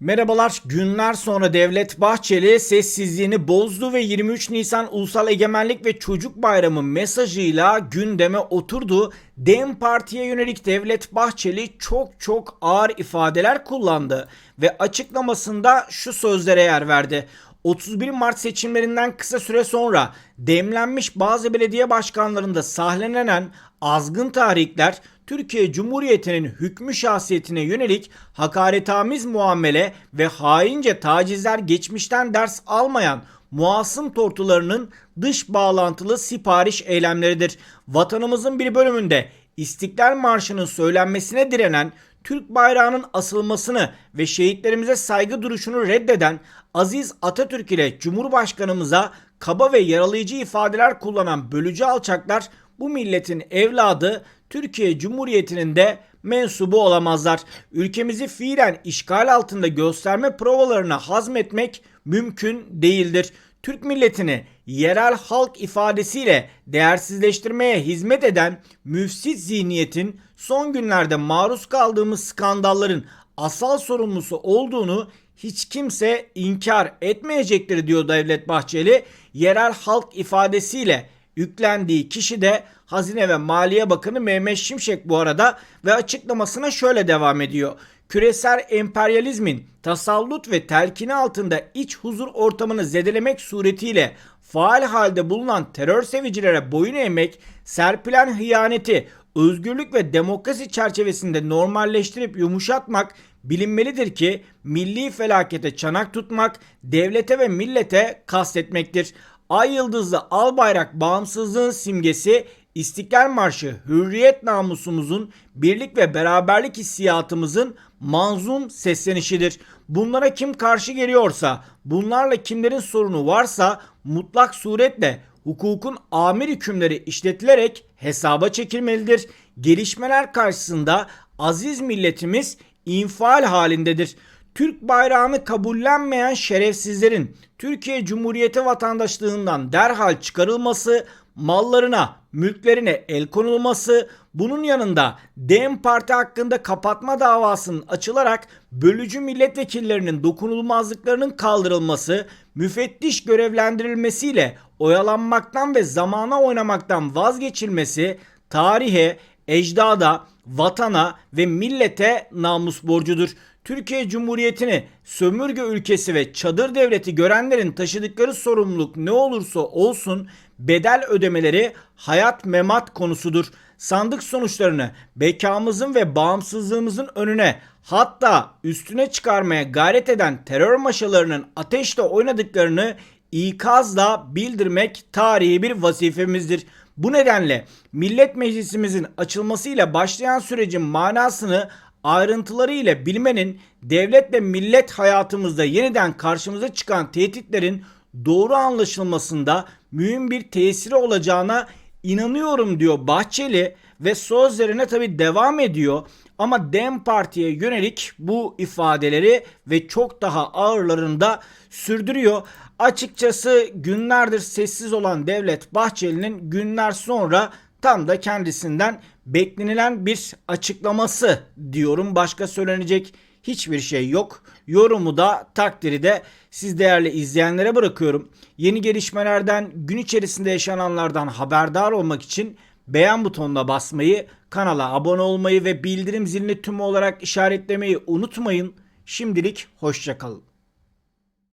Merhabalar. Günler sonra Devlet Bahçeli sessizliğini bozdu ve 23 Nisan Ulusal Egemenlik ve Çocuk Bayramı mesajıyla gündeme oturdu. DEM Parti'ye yönelik Devlet Bahçeli çok çok ağır ifadeler kullandı ve açıklamasında şu sözlere yer verdi. 31 Mart seçimlerinden kısa süre sonra demlenmiş bazı belediye başkanlarında sahnelenen azgın tahrikler Türkiye Cumhuriyeti'nin hükmü şahsiyetine yönelik hakaretamiz muamele ve haince tacizler geçmişten ders almayan muasım tortularının dış bağlantılı sipariş eylemleridir. Vatanımızın bir bölümünde İstiklal Marşı'nın söylenmesine direnen Türk bayrağının asılmasını ve şehitlerimize saygı duruşunu reddeden Aziz Atatürk ile Cumhurbaşkanımıza kaba ve yaralayıcı ifadeler kullanan bölücü alçaklar bu milletin evladı Türkiye Cumhuriyeti'nin de mensubu olamazlar. Ülkemizi fiilen işgal altında gösterme provalarına hazmetmek mümkün değildir. Türk milletini yerel halk ifadesiyle değersizleştirmeye hizmet eden müfsit zihniyetin son günlerde maruz kaldığımız skandalların asal sorumlusu olduğunu hiç kimse inkar etmeyecektir diyor Devlet Bahçeli. Yerel halk ifadesiyle yüklendiği kişi de Hazine ve Maliye Bakanı Mehmet Şimşek bu arada ve açıklamasına şöyle devam ediyor. Küresel emperyalizmin tasallut ve telkini altında iç huzur ortamını zedelemek suretiyle faal halde bulunan terör sevicilere boyun eğmek, serpilen hıyaneti özgürlük ve demokrasi çerçevesinde normalleştirip yumuşatmak bilinmelidir ki milli felakete çanak tutmak devlete ve millete kastetmektir. Ay yıldızlı al bayrak bağımsızlığın simgesi İstiklal Marşı hürriyet namusumuzun birlik ve beraberlik hissiyatımızın manzum seslenişidir. Bunlara kim karşı geliyorsa, bunlarla kimlerin sorunu varsa mutlak suretle hukukun amir hükümleri işletilerek hesaba çekilmelidir. Gelişmeler karşısında aziz milletimiz infial halindedir. Türk bayrağını kabullenmeyen şerefsizlerin Türkiye Cumhuriyeti vatandaşlığından derhal çıkarılması, mallarına, mülklerine el konulması, bunun yanında DEM Parti hakkında kapatma davasının açılarak bölücü milletvekillerinin dokunulmazlıklarının kaldırılması, müfettiş görevlendirilmesiyle oyalanmaktan ve zamana oynamaktan vazgeçilmesi tarihe, ecdada, vatana ve millete namus borcudur. Türkiye Cumhuriyeti'ni sömürge ülkesi ve çadır devleti görenlerin taşıdıkları sorumluluk ne olursa olsun bedel ödemeleri hayat memat konusudur. Sandık sonuçlarını bekamızın ve bağımsızlığımızın önüne hatta üstüne çıkarmaya gayret eden terör maşalarının ateşle oynadıklarını ikazla bildirmek tarihi bir vazifemizdir. Bu nedenle Millet Meclisimizin açılmasıyla başlayan sürecin manasını ayrıntıları ile bilmenin devlet ve millet hayatımızda yeniden karşımıza çıkan tehditlerin doğru anlaşılmasında mühim bir tesiri olacağına inanıyorum diyor Bahçeli ve sözlerine tabi devam ediyor. Ama Dem Parti'ye yönelik bu ifadeleri ve çok daha ağırlarında sürdürüyor. Açıkçası günlerdir sessiz olan Devlet Bahçeli'nin günler sonra tam da kendisinden beklenilen bir açıklaması diyorum. Başka söylenecek hiçbir şey yok. Yorumu da takdiri de siz değerli izleyenlere bırakıyorum. Yeni gelişmelerden gün içerisinde yaşananlardan haberdar olmak için beğen butonuna basmayı, kanala abone olmayı ve bildirim zilini tüm olarak işaretlemeyi unutmayın. Şimdilik hoşçakalın.